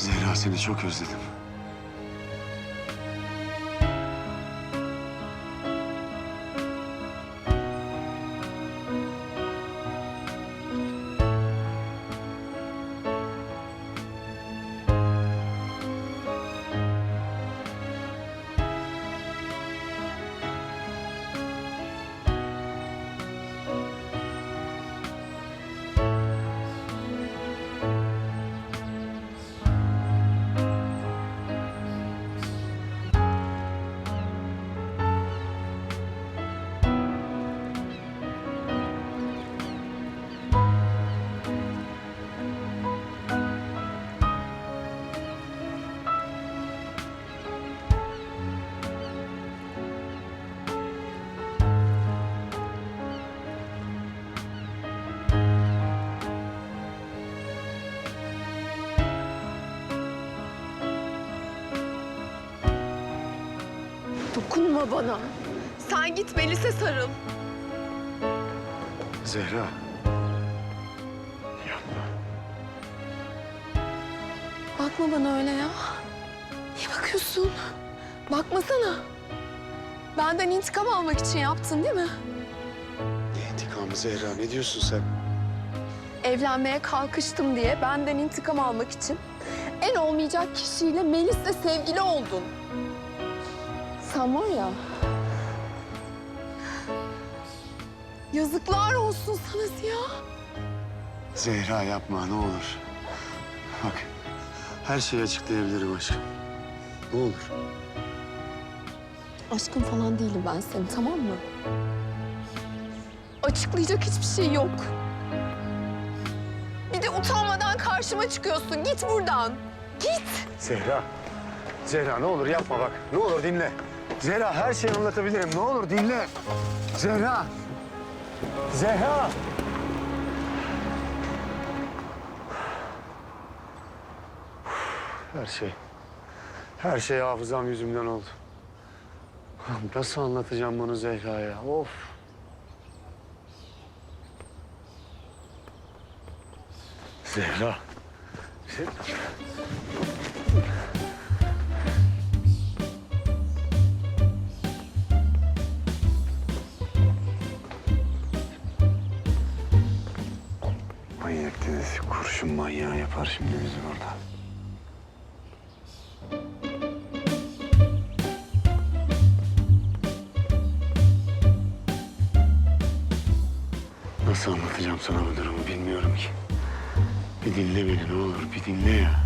Zehra seni çok özledim. Dokunma bana. Sen git Melis'e sarıl. Zehra. Yapma. Bakma bana öyle ya. Niye bakıyorsun? Bakmasana. Benden intikam almak için yaptın değil mi? Ne intikamı Zehra? Ne diyorsun sen? Evlenmeye kalkıştım diye benden intikam almak için en olmayacak kişiyle Melis'le sevgili oldun. Sen var ya... Yazıklar olsun sana Ziya. Zehra yapma ne olur. Bak her şeyi açıklayabilirim aşkım. Ne olur. Aşkın falan değilim ben senin tamam mı? Açıklayacak hiçbir şey yok. Bir de utanmadan karşıma çıkıyorsun. Git buradan. Git. Zehra. Zehra ne olur yapma bak. Ne olur dinle. Zehra her şeyi anlatabilirim. Ne olur dinle. Zehra. Zehra. Her şey. Her şey hafızam yüzümden oldu. Nasıl anlatacağım bunu Zehra'ya? Of. Zehra. Zehra. Dedesi kurşun manyağı yapar şimdi bizi burada. Nasıl anlatacağım sana bu durumu bilmiyorum ki. Bir dinle beni ne olur bir dinle ya.